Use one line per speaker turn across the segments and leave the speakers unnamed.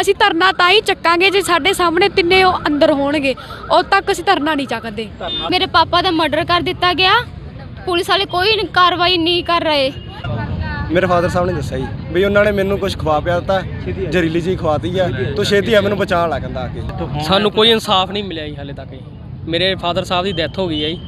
ਅਸੀਂ ਧਰਨਾ ਤਾਂ ਹੀ ਚੱਕਾਂਗੇ ਜੇ ਸਾਡੇ ਸਾਹਮਣੇ ਤਿੰਨੇ ਉਹ ਅੰਦਰ ਹੋਣਗੇ। ਉਦੋਂ ਤੱਕ ਅਸੀਂ ਧਰਨਾ ਨਹੀਂ ਚੱਕਦੇ।
ਮੇਰੇ ਪਾਪਾ ਦਾ ਮਰਡਰ ਕਰ ਦਿੱਤਾ ਗਿਆ। ਪੁਲਿਸ ਵਾਲੇ ਕੋਈ ਕਾਰਵਾਈ ਨਹੀਂ ਕਰ ਰਹੇ।
ਮੇਰੇ ਫਾਦਰ ਸਾਹਿਬ ਨੇ ਦੱਸਿਆ ਜੀ ਵੀ ਉਹਨਾਂ ਨੇ ਮੈਨੂੰ ਕੁਝ ਖਵਾ ਪਿਆ ਦਿੱਤਾ ਜ਼ਹਿਰੀਲੀ ਜੀ ਖਵਾਤੀ ਆ। ਤੂੰ ਛੇਤੀ ਆ ਮੈਨੂੰ ਬਚਾਉਣ ਲੱਗ ਕਹਿੰਦਾ ਆ ਕੇ।
ਸਾਨੂੰ ਕੋਈ ਇਨਸਾਫ ਨਹੀਂ ਮਿਲਿਆ ਜੀ ਹਾਲੇ ਤੱਕ। ਜੀ ਮੇਰੇ ਫਾਦਰ ਸਾਹਿਬ ਦੀ ਡੈਥ ਹੋ ਗਈ ਹੈ ਜੀ।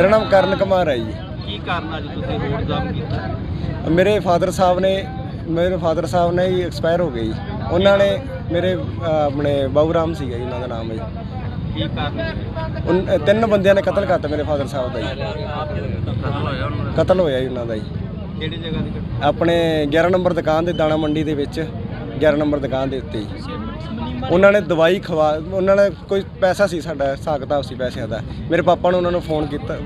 ਮੇਰਾ ਨਾਮ ਕਰਨ ਕੁਮਾਰ ਹੈ ਜੀ।
ਕੀ ਕਾਰਨ ਅੱਜ ਤੁਸੀਂ ਰੋਡ ਜਾਮ ਕੀਤਾ?
ਮੇਰੇ ਫਾਦਰ ਸਾਹਿਬ ਨੇ ਮੇਰੇ ਫਾਦਰ ਸਾਹਿਬ ਨੇ ਹੀ ਐਕਸਪਾਇਰ ਹੋ ਗਏ ਜੀ। ਉਹਨਾਂ ਨੇ ਮੇਰੇ ਅਹ, ਆਪਣੇ ਬਾਬੂ ਰਾਮ ਸੀਗਾ ਜੀ ਉਹਨਾਂ ਦਾ ਨਾਮ ਹੈ ਜੀ।
ਕੀ ਕਾਰਨ
ਉਨ- ਤਿੰਨ ਬੰਦਿਆਂ ਨੇ ਕਤਲ ਕਰਤਾ ਮੇਰੇ ਫਾਦਰ ਸਾਹਿਬ ਦਾ ਜੀ।
ਕਤਲ ਹੋਇਆ
ਕਤਲ ਜੀ ਉਹਨਾਂ ਦਾ ਜੀ।
ਕਿਹੜੀ ਜਗ੍ਹਾ ਦੀ ਘਟਨਾ?
ਆਪਣੇ 11 ਨੰਬਰ ਦੁਕਾਨ ਦੇ ਦਾਣਾ ਮੰਡੀ ਦੇ ਵਿੱਚ 11 ਨੰਬਰ ਦੁਕਾਨ ਦੇ ਉੱਤੇ ਜੀ। ਉਹਨਾਂ ਨੇ ਦਵਾਈ ਖਵਾ ਉਹਨਾਂ ਨੇ ਕੋਈ ਪੈਸਾ ਸੀ ਸਾਡਾ ਹਿਸਾਬ ਕਿਤਾਬ ਸੀ ਪੈਸਿਆਂ ਦਾ। ਮੇਰੇ ਪਾਪਾ ਨੂੰ ਉਹਨਾਂ ਨੂੰ ਫੋਨ ਕੀਤਾ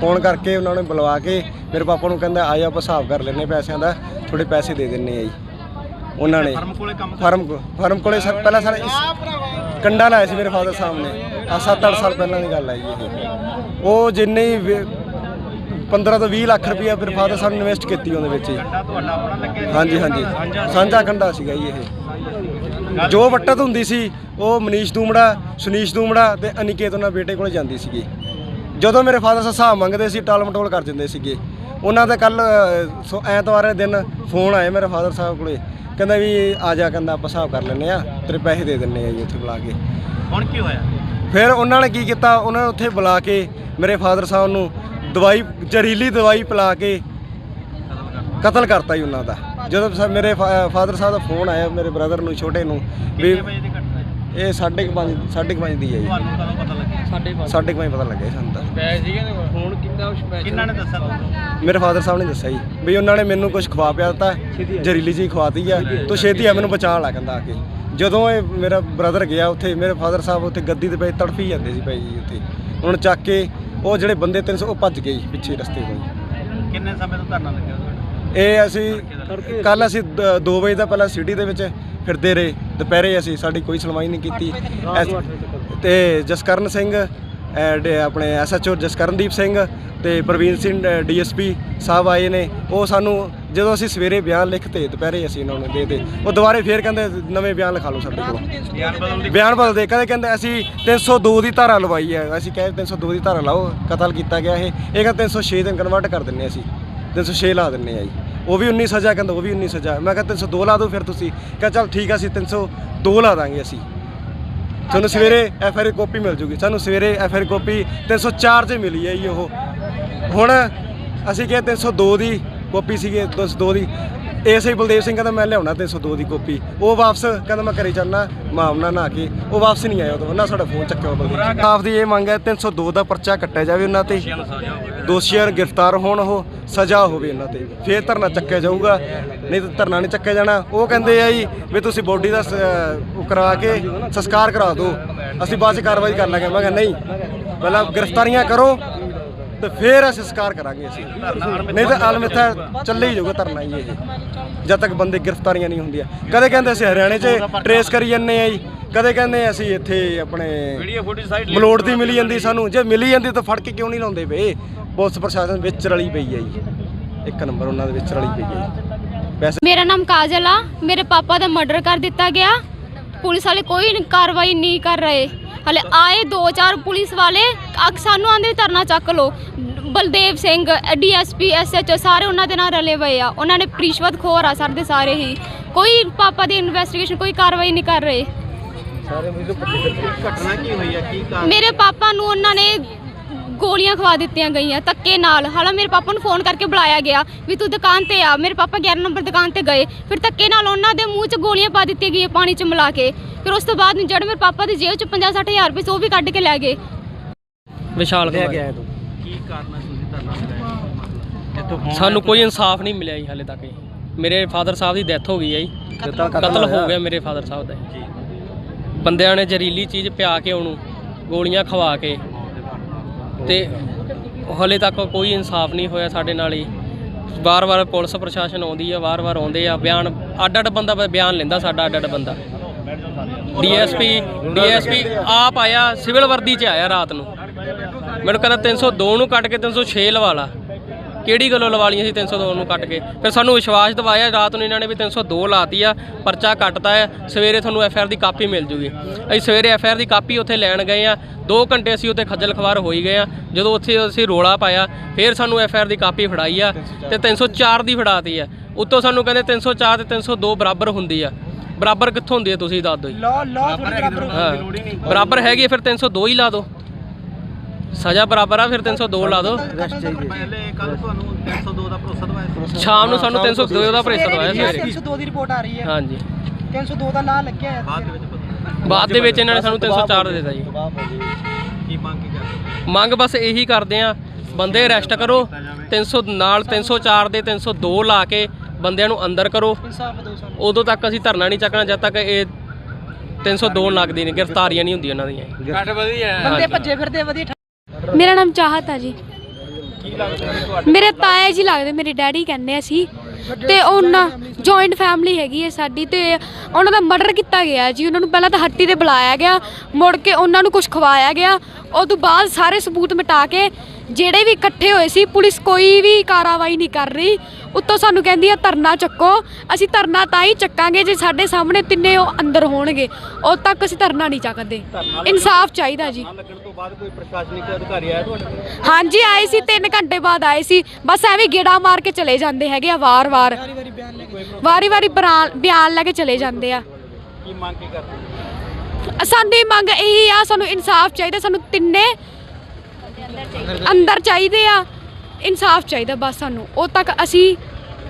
ਫੋਨ ਕਰਕੇ ਉਹਨਾਂ ਨੇ ਬੁਲਵਾ ਕੇ ਮੇਰੇ ਪਾਪਾ ਨੂੰ ਕਹਿੰਦਾ ਆਇਆ ਆਪਾਂ ਹਿਸਾਬ ਕਰ ਲੈਨੇ ਪੈਸਿਆਂ ਦਾ ਥੋੜੇ ਪੈਸੇ ਦੇ ਦਿੰਨੇ ਆ ਜੀ। ਉਹਨਾਂ ਨੇ।
ਫਰਮ ਕੋਲੇ ਕੰਮ
ਫਾਰਮ ਕੋਲੇ ਸਰ ਪਹਿਲਾਂ ਸਰ ਕੰਡਾ ਲਾਇਆ ਸੀ ਮੇਰੇ ਫਾਦਰ ਸਾਹਿਬ ਨੇ। ਆ 7-8 ਸਾਲ ਪਹਿਲਾਂ ਦੀ ਗੱਲ ਹੈ ਜੀ ਇਹ। ਉਹ ਜਿੰਨੇ ਹੀ ਵੇ- 15 ਤੋਂ 20 ਲੱਖ ਰੁਪਇਆ ਮੇਰੇ ਫਾਦਰ ਸਾਹਿਬ ਨੇ ਇਨਵੈਸਟ ਕੀਤੀ ਉਹਦੇ ਵਿੱਚ ਜੀ? ਹਾਂਜੀ ਹਾਂਜੀ। ਸਾਂਝਾ ਕੰਡਾ ਸੀਗਾ ਜੀ ਇਹ। ਜੋ ਵੱਟਤ ਹੁੰਦੀ ਸੀ ਉਹ ਮਨੀਸ਼ ਦੂਮੜਾ ਸੁਨੀਸ਼ ਦੂਮੜਾ ਤੇ ਅਨਿਕੇਤ ਉਹਨਾਂ ਬੇਟੇ ਕੋਲ ਜਾਂਦੀ ਸੀਗੀ। ਜਦੋਂ ਮੇਰੇ ਫਾਦਰ ਸਾਹਿਬ ਹਿਸਾਬ ਮੰਗਦੇ ਸੀ ਟਾਲ ਮਟੋਲ ਕਰ ਦਿੰਦੇ ਸੀਗੇ। ਉਹਨਾਂ ਦਾ ਕੱਲ ਐਤਵਾਰ ਦੇ ਦਿਨ ਫੋਨ ਆਏ ਮੇਰੇ ਫਾਦਰ ਸਾਹਿਬ ਕੋਲੇ। ਕਹਿੰਦਾ ਵੀ ਆ ਜਾ ਕਹਿੰਦਾ ਆਪਾਂ ਹਿਸਾਬ ਕਰ ਲੈਨੇ ਆ ਤੇਰੇ ਪੈਸੇ ਦੇ ਦਿੰਨੇ ਆ ਜੀ ਉੱਥੇ ਬੁਲਾ ਕੇ।
ਹੁਣ ਕੀ ਹੋਇਆ?
ਫਿਰ ਉਹਨਾਂ ਨੇ ਕੀ ਕੀਤਾ ਉਹਨਾਂ ਨੇ ਉੱਥੇ ਬੁਲਾ ਕੇ ਮੇਰੇ ਫਾਦਰ ਸਾਹਿਬ ਨੂੰ ਦਵਾਈ ਜ਼ਹਿਰੀਲੀ ਦਵਾਈ ਪਿਲਾ ਕੇ ਕਤਲ ਕਰਤਾ ਜੀ ਉਹਨਾਂ ਦਾ। ਜਦੋਂ ਸ- ਮੇਰੇ ਫਾਦਰ ਸਾਹਿਬ ਦਾ ਫੋਨ ਆਇਆ ਮੇਰੇ ਬ੍ਰਦਰ ਨੂੰ ਛੋਟੇ ਨੂੰ ਵੀ
ਕਿੰਨੇ ਵਜੇ ਦੀ ਘਟਨਾ ਹੈ
ਇਹ 5:30 5:30 ਦੀ ਹੈ ਜੀ।
ਤੁਹਾਨੂੰ ਕਦੋਂ ਪਤਾ ਲੱਗਿਆ?
ਸਾਡੇ
5:30 ਪਤਾ ਲੱਗਿਆ ਜੀ ਸਾਨੂੰ ਤਾਂ।
ਪੈਸੇ ਸੀਗੇ ਨੇ ਫੋਨ ਕੀਤਾ ਉਸ ਪੈਸੇ
ਕਿੰਨਾਂ ਨੇ ਦੱਸਿਆ ਤੁਹਾਨੂੰ?
ਮੇਰੇ ਫਾਦਰ ਸਾਹਿਬ ਨੇ ਦੱਸਿਆ ਜੀ ਵੀ ਉਹਨਾਂ ਨੇ ਮੈਨੂੰ ਕੁਝ ਖਵਾ ਪਿਆ ਦਿੱਤਾ ਜ਼ਹਿਰੀਲੀ ਜੀ ਖਵਾਤੀ ਆ ਤੂੰ ਛੇਤੀ ਆ ਮੈਨੂੰ ਬਚਾਉਣ ਲੱਗ ਕਹਿੰਦਾ ਆ ਕੇ। ਜਦੋਂ ਇਹ ਮੇਰਾ ਬ੍ਰਦਰ ਗਿਆ ਉੱਥੇ ਮੇਰੇ ਫਾਦਰ ਸਾਹਿਬ ਉੱਥੇ ਗੱਦੀ ਤੇ ਪਏ ਤੜਫੀ ਜਾਂਦੇ ਸੀ ਭਾਈ ਜੀ ਉੱਥੇ। ਉਹਨਾਂ ਨੂੰ ਚੱਕ ਕੇ ਉਹ ਜਿਹੜੇ ਬੰਦੇ 300 ਉਹ ਭੱਜ ਗਏ ਜੀ ਪਿੱਛੇ ਰਸਤੇ ਤੋਂ। ਜੀ।
ਕਿੰਨੇ ਸਮੇਂ ਤੋਂ ਧਰਨਾ ਲੱਗਿਆ
ਇਹ ਅਸੀਂ ਕੱਲ ਅਸੀਂ 2 ਵਜੇ ਦਾ ਪਹਿਲਾਂ ਸਿਟੀ ਦੇ ਵਿੱਚ ਫਿਰਦੇ ਰਹੇ। ਦੁਪਹਿਰੇ ਅਸੀਂ ਸਾਡੀ ਕੋਈ ਸੁਣਵਾਈ ਨਹੀਂ ਕੀਤੀ। ਤੇ ਜਸਕਰਨ ਸਿੰਘ ਅਹ, ਡ- ਆਪਣੇ ਐਸਐਚਓ ਜਸਕਰਨਦੀਪ ਸਿੰਘ ਤੇ ਪ੍ਰਵੀਨ ਸਿੰਘ ਡੀਐਸਪੀ ਸਾਹਿਬ ਆਏ ਨੇ। ਉਹ ਸਾਨੂੰ ਜਦੋਂ ਅਸੀਂ ਸਵੇਰੇ ਬਿਆਨ ਲਿਖਤੇ ਦੁਪਹਿਰੇ ਅਸੀਂ ਇਹਨਾਂ ਨੂੰ ਦੇ ਦੇ ਉਹ ਦੁਬਾਰੇ ਫੇਰ ਕਹਿੰਦੇ ਨਵੇਂ ਬਿਆਨ ਲਿਖਾ ਲਓ ਸਾਡੇ ਕੋਲ।
ਯਾਰ ਬਦਲ ਦੀ
ਬਿਆਨ ਬਦਲਦੇ ਕਹਿੰਦੇ ਕਹਿੰਦੇ ਅਸੀਂ 302 ਦੀ ਧਾਰਾ ਲਵਾਈ ਹੈ। ਅਸੀਂ ਕਹੇ 302 ਦੀ ਧਾਰਾ ਲਾਓ ਕਤਲ ਕੀਤਾ ਗਿਆ ਇਹ। ਇਹ ਕਹਿੰਦੇ 306 ਦਿਨ ਕਨਵਰਟ ਕਰ ਦਿੰਨੇ ਅਸੀਂ। 306 ਲਾ ਦਿੰਨੇ ਆ ਜੀ। ਉਹ ਵੀ 19 ਸਜ਼ਾ ਕਹਿੰਦਾ ਉਹ ਵੀ 19 ਸਜ਼ਾ ਮੈਂ ਕਿਹਾ 302 ਲਾ ਦਿਓ ਫਿਰ ਤੁਸੀਂ। ਕਹਿੰਦਾ ਚੱਲ ਠੀਕ ਆ ਅਸੀਂ 302 ਲਾ ਦਾਂਗੇ ਅਸੀਂ। ਤੁਹਾਨੂੰ ਸਵੇਰੇ ਐਫ ਆਰ ਕਾਪੀ ਮਿਲ ਜੂਗੀ। ਸਾਨੂੰ ਸਵੇਰੇ ਐਫ ਆਰ ਕਾਪੀ 304 'ਚ ਮਿਲੀ ਹੈ ਜੀ ਉਹ। ਹੁਣ ਅਸੀਂ ਕਿਹਾ 302 ਦੀ ਕਾਪੀ ਸੀਗੀ 302 ਦੀ। ਐਸਆਈ ਬਲਦੇਵ ਸਿੰਘ ਕਹਿੰਦਾ ਮੈਂ ਲਿਆਉਣਾ 302 ਦੀ ਕਾਪੀ। ਉਹ ਵਾਪਸ ਕਹਿੰਦਾ ਮੈਂ ਘਰੇ ਚੱਲਣਾ ਮਾਮਨਾ ਨਾ ਕੇ, ਉਹ ਵਾਪਸ ਨਹੀਂ ਆਇਆ ਉਦੋਂ ਨਾ ਸਾਡਾ ਫੋਨ ਚੱਕਿਆ ਬਲਦੇਵ ਆਪ ਦੀ ਇਹ ਮੰਗ ਹੈ 302 ਦਾ ਪਰਚਾ ਕੱਟਿਆ ਜਾਵੇ ਉਹਨਾਂ ਤੇ। ਦੋਸ਼ੀਆਂ ਗ੍ਰਿਫਤਾਰ ਹੋਣ ਉਹ, ਸਜ਼ਾ ਹੋਵੇ ਉਹਨਾਂ ਤੇ। ਫੇਰ ਧਰਨਾ ਚੱਕਿਆ ਜਾਊਗਾ, ਨਹੀਂ ਤਾਂ ਧਰਨਾ ਨਹੀਂ ਚੱਕਿਆ ਜਾਣਾ। ਉਹ ਕਹਿੰਦੇ ਆ ਜੀ ਵੀ ਤੁਸੀਂ ਬੋਡੀ ਦਾ ਸ- ਉਹ ਕਰਾ ਕੇ ਸੰਸਕਾਰ ਕਰਾ ਦਿਓ। ਅਸੀਂ ਬਾਅਦ ਚ ਕਾਰਵਾਈ ਕਰ ਲਾਂਗੇ। ਮੈਂ ਕਿਹਾ ਨਹੀਂ, ਪਹਿਲਾਂ ਗ੍ਰਿਫਤਾਰੀਆਂ ਕਰੋ ਤੇ ਫੇਰ ਅਸੀਂ ਸੰਸਕਾਰ ਕਰਾਂਗੇ ਅਸੀਂ। ਨਹੀਂ ਤਾਂ ਆਲਮ ਇੱਥੇ ਚੱਲੇ ਹੀ ਜਾਊਗਾ ਧਰਨਾ ਹੀ ਇਹ ਜਦ ਤੱਕ ਬੰਦੇ ਗ੍ਰਿਫਤਾਰੀਆਂ ਨਹੀਂ ਹੁੰਦੀਆਂ। ਕਦੇ ਕਹਿੰਦੇ ਅਸੀਂ ਹਰਿਆਣੇ 'ਚ ਟਰੇਸ ਕਰੀ ਜੰਨੇ ਆ ਜੀ। ਕਦੇ ਕਹਿੰਦੇ ਅਸੀਂ ਇੱਥੇ ਆਪਣੇ ਮਲੋੜ ਦੀ ਮਿਲੀ ਜਾਂਦੀ ਸਾਨੂੰ। ਜੇ ਮਿਲੀ ਜਾਂਦੀ ਤਾਂ ਫੜ ਕੇ ਕਿਉਂ ਨਹੀਂ ਲਾਉਂਦੇ ਪਏ? ਪੁਲਿਸ ਪ੍ਰਸ਼ਾਸਨ ਵਿੱਚ ਰਲੀ ਪਈ ਹੈ ਜੀ। ਇੱਕ ਨੰਬਰ ਉਹਨਾਂ ਦੇ ਵਿੱਚ ਰਲੀ ਪਈ ਹੈ ਵੈਸੇ
ਮੇਰਾ ਨਾਮ ਕਾਜਲ ਆ। ਮੇਰੇ ਪਾਪਾ ਦਾ ਮਰਡਰ ਕਰ ਦਿੱਤਾ ਗਿਆ। ਪੁਲਿਸ ਵਾਲੇ ਕੋਈ ਕਾਰਵਾਈ ਨਹੀਂ ਕਰ ਰਹੇ। ਹਲੇ ਆਏ ਦੋ ਚਾਰ ਪੁਲਿਸ ਵਾਲੇ ਅਕ ਸਾਨੂੰ ਆਂਦੇ ਧਰਨਾ ਚੱਕ ਲੋ ਬਲਦੇਵ ਸਿੰਘ ਡੀਐਸਪੀ ਐਸਐਚਓ ਸਾਰੇ ਉਹਨਾਂ ਦੇ ਨਾਲ ਰਲੇ ਹੋਏ ਆ। ਉਹਨਾਂ ਨੇ ਰਿਸ਼ਵਤ ਖੋਰ ਆ ਸਾਡੇ ਸਾਰੇ ਹੀ। ਕੋਈ ਪਾਪਾ ਦੀ ਇਨਵੈਸਟੀਗੇਸ਼ਨ ਕੋਈ ਕਾਰਵਾਈ ਨਹੀਂ ਕਰ ਰਹੇ।
ਘਟਨਾ ਕੀ ਹੋਈ ਹੈ ਕੀ ਕਾਰਨ?
ਮੇਰੇ ਪਾਪਾ ਨੂੰ ਉਹਨਾਂ ਨੇ ਗੋਲੀਆਂ ਖਵਾ ਦਿੱਤੀਆਂ ਗਈਆਂ ਧੱਕੇ ਨਾਲ। ਹਾਲਾ ਮੇਰੇ ਪਾਪਾ ਨੂੰ ਫੋਨ ਕਰਕੇ ਬੁਲਾਇਆ ਗਿਆ ਵੀ ਤੂੰ ਦੁਕਾਨ ਤੇ ਆ। ਮੇਰੇ ਪਾਪਾ 11 ਨੰਬਰ ਦੁਕਾਨ ਤੇ ਗਏ। ਫਿਰ ਧੱਕੇ ਨਾਲ ਉਹਨਾਂ ਦੇ ਮੂੰਹ 'ਚ ਗੋਲੀਆਂ ਪਾ ਦਿੱਤੀਆਂ ਗਈਆਂ ਪਾਣੀ 'ਚ ਮਿਲਾ ਕੇ। ਫਿਰ ਉਸ ਤੋਂ ਬਾਅਦ ਜਿਹੜੇ ਮੇਰੇ ਪਾਪਾ ਦੀ ਜੇਬ 'ਚ 50 ਹਜ਼ਾਰ ਰੁਪਏ ਸੀ ਉਹ ਵੀ ਕੱਢ ਕੇ ਲੈ ਗਏ।
ਵਿਸ਼ਾਲ ਕੁਮਾਰ।
ਕੀ ਕਾਰਨ ਹੈ ਤੁਸੀਂ ਧਰਨਾ ਲਗਾਇਆ ਇੱਥੋਂ
ਸਾਨੂੰ ਕੋਈ ਇਨਸਾਫ ਨਹੀਂ ਮਿਲਿਆ ਜੀ ਹਾਲੇ ਤੱਕ। ਜੀ ਮੇਰੇ ਫਾਦਰ ਸਾਹਿਬ ਦੀ ਡੈਥ ਹੋ ਗਈ ਹੈ ਜੀ। ਕਤਲ ਹੋ ਗਿਆ ਮੇਰੇ ਫਾਦਰ ਸਾਹਿਬ ਦਾ ਜੀ। ਬੰਦਿਆਂ ਨੇ ਜ਼ਹਿਰੀਲੀ ਚੀਜ਼ ਪਿਆ ਕੇ ਉਹਨੂੰ ਗੋਲੀਆਂ ਖਵਾ ਕੇ। ਤੇ ਹਲੇ ਤੱਕ ਕੋਈ ਇਨਸਾਫ ਨਹੀਂ ਹੋਇਆ ਸਾਡੇ ਨਾਲ ਹੀ। ਵਾਰ-ਵਾਰ ਪੁਲਿਸ ਪ੍ਰਸ਼ਾਸਨ ਆਉਂਦੀ ਆ, ਵਾਰ-ਵਾਰ ਆਉਂਦੇ ਆ। ਬਿਆਨ, ਅੱਡ-ਅੱਡ ਬੰਦਾ ਬਿਆਨ ਲੈਂਦਾ ਸਾਡਾ ਅੱਡ-ਅੱਡ ਬੰਦਾ। ਡੀਐਸਪੀ ਡੀਐਸਪੀ ਆਪ ਆਇਆ, ਸਿਵਲ ਵਰਦੀ 'ਚ ਆਇਆ ਰਾਤ ਨੂੰ। ਮੈਨੂੰ ਕਹਿੰਦਾ 302 ਨੂੰ ਕੱਟ ਕੇ 306 ਲਵਾ ਲਾ। ਕਿਹੜੀ ਗੱਲੋਂ ਲਵਾ ਲਈਆਂ ਸੀ 302 ਨੂੰ ਕੱਟ ਕੇ? ਫਿਰ ਸਾਨੂੰ ਵਿਸ਼ਵਾਸ ਦਿਵਾਇਆ ਰਾਤ ਨੂੰ ਇਹਨਾਂ ਨੇ ਵੀ 302 ਲਾਤੀ ਆ ਪਰਚਾ ਕੱਟਤਾ ਹੈ ਸਵੇਰੇ ਤੁਹਾਨੂੰ ਐਫਆਰ ਦੀ ਕਾਪੀ ਮਿਲ ਜੂਗੀ। ਅਸੀਂ ਸਵੇਰੇ ਐਫਆਰ ਦੀ ਕਾਪੀ ਉੱਥੇ ਲੈਣ ਗਏ ਆ 2 ਘੰਟੇ ਅਸੀਂ ਉੱਥੇ ਖੱਜਲ ਖਵਾਰ ਹੋਈ ਗਏ ਆ ਜਦੋਂ ਉੱਥੇ ਅਸੀਂ ਰੋਲਾ ਪਾਇਆ ਫਿਰ ਸਾਨੂੰ ਐਫਆਰ ਦੀ ਕਾਪੀ ਫੜਾਈ ਆ ਤੇ 304 ਦੀ ਫੜਾਤੀ ਆ। ਉੱਤੋਂ ਸਾਨੂੰ ਕਹਿੰਦੇ 304 ਤੇ 302 ਬਰਾਬਰ ਹੁੰਦੀ ਆ। ਬਰਾਬਰ ਕਿੱਥੋਂ ਹੁੰਦੀ ਹੈ ਤੁਸੀਂ ਦੱਸ ਦਿਓ ਜੀ।
ਲਾ ਲਾ ਬਰਾਬਰ
ਹੈਗੀ ਫਿਰ 302 ਹੀ ਲਾ ਦਿਓ। ਸਜ਼ਾ ਬਰਾਬਰ ਆ ਫਿਰ 302 ਲਾ ਦਿਓ
ਪਹਿਲੇ ਕੱਲ ਤੁਹਾਨੂੰ 302 ਦਾ ਭਰੋਸਾ ਦਵਾਇਆ ਸੀ
ਸ਼ਾਮ ਨੂੰ ਸਾਨੂੰ 302 ਦਾ ਪ੍ਰੈਸ਼ਰ ਦਵਾਇਆ ਸਵੇਰੇ
302 ਦੀ ਰਿਪੋਰਟ ਆ ਰਹੀ ਹੈ
ਹਾਂਜੀ
302 ਦਾ ਲਾ ਲੱਗਿਆ ਹੈ
ਬਾਅਦ ਦੇ ਵਿੱਚ ਪਤਾ
ਬਾਅਦ ਦੇ ਵਿੱਚ ਇਹਨਾਂ ਨੇ ਸਾਨੂੰ 304 ਦੇ ਦਿੱਤਾ ਜੀ
ਕੀ ਮੰਗ ਕੀ ਕਰਦੇ
ਮੰਗ ਬਸ ਇਹੀ ਕਰਦੇ ਆ ਬੰਦੇ ਅਰੈਸਟ ਕਰੋ 300 ਨਾਲ 304 ਦੇ 302 ਲਾ ਕੇ ਬੰਦਿਆਂ ਨੂੰ ਅੰਦਰ ਕਰੋ ਉਦੋਂ ਤੱਕ ਅਸੀਂ ਧਰਨਾ ਨਹੀਂ ਚੱਕਣਾ ਜਦ ਤੱਕ ਇਹ 302 ਲੱਗਦੀ ਨਹੀਂ ਗ੍ਰਿਫਤਾਰੀਆਂ ਨਹੀਂ ਹੁੰਦੀਆਂ ਉਹਨਾਂ ਦੀਆਂ
ਬੰਦੇ ਭੱਜੇ ਫਿਰਦੇ ਵਧੀਆ
ਮੇਰਾ ਨਾਮ ਚਾਹਤ ਆ ਜੀ। ਮੇਰੇ ਤਾਇਆ ਜੀ ਲੱਗਦੇ, ਮੇਰੇ ਡੈਡੀ ਕਹਿੰਦੇ ਅਸੀਂ ਤੇ ਉਹਨਾਂ ਜੁਆਇੰਟ ਫੈਮਿਲੀ ਹੈਗੀ ਹੈ ਸਾਡੀ ਤੇ ਉਹਨਾਂ ਦਾ ਮਰਡਰ ਕੀਤਾ ਗਿਆ ਜੀ। ਉਹਨਾਂ ਨੂੰ ਪਹਿਲਾਂ ਤਾਂ ਹੱਟੀ ਤੇ ਬੁਲਾਇਆ ਗਿਆ, ਮੁੜ ਕੇ ਉਹਨਾਂ ਨੂੰ ਕੁਝ ਖਵਾਇਆ ਗਿਆ। ਉਸ ਤੋਂ ਬਾਅਦ ਸਾਰੇ ਸਬੂਤ ਮਿਟਾ ਕੇ ਜਿਹੜੇ ਵੀ ਇਕੱਠੇ ਹੋਏ ਸੀ ਪੁਲਿਸ ਕੋਈ ਵੀ ਕਾਰਵਾਈ ਨਹੀਂ ਕਰ ਰਹੀ। ਉੱਤੋਂ ਸਾਨੂੰ ਕਹਿੰਦੀ ਆ ਧਰਨਾ ਚੱਕੋ। ਅਸੀਂ ਧਰਨਾ ਤਾਂ ਹੀ ਚੱਕਾਂਗੇ ਜੇ ਸਾਡੇ ਸਾਹਮਣੇ ਤਿੰਨੇ ਉਹ ਅੰਦਰ ਹੋਣਗੇ। ਉਦੋਂ ਤੱਕ ਅਸੀਂ ਧਰਨਾ ਨਹੀਂ ਚੱਕਦੇ। ਇਨਸਾਫ ਚਾਹੀਦਾ ਜੀ।
ਲੱਗਣ ਤੋਂ ਬਾਅਦ ਕੋਈ ਪ੍ਰਸ਼ਾਸਨਿਕ ਅਧਿਕਾਰੀ ਆਇਆ ਤੁਹਾਡੇ ਕੋਲ?
ਹਾਂਜੀ ਆਏ ਸੀ 3 ਘੰਟੇ ਬਾਅਦ ਆਏ ਸੀ। ਬਸ ਐਵੇਂ ਗੇੜਾ ਮਾਰ ਕੇ ਚਲੇ ਜਾਂਦੇ ਹੈਗੇ ਆ ਵਾਰ-ਵਾਰ। ਵਾਰੀ-ਵਾਰੀ ਬਰਾ- ਬਿਆਨ ਲੈ ਕੇ ਚਲੇ ਜਾਂਦੇ ਆ।
ਕੀ ਮੰਗ ਕੀ ਕਰਦੇ
ਸਾਨੂੰ ਇਹ ਮੰਗ ਇਹੀ ਆ ਸਾਨੂੰ ਇਨਸਾਫ ਚਾਹੀਦਾ। ਸਾਨੂੰ ਤਿੰਨੇ ਅੰਦਰ ਚਾਹੀਦੇ ਆ, ਇਨਸਾਫ ਚਾਹੀਦਾ ਬਸ ਸਾਨੂੰ। ਉਹ ਤੱਕ ਅਸੀਂ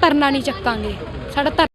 ਧਰਨਾ ਨਹੀਂ ਚੱਕਾਂਗੇ। ਸਾਡਾ ਧਰ-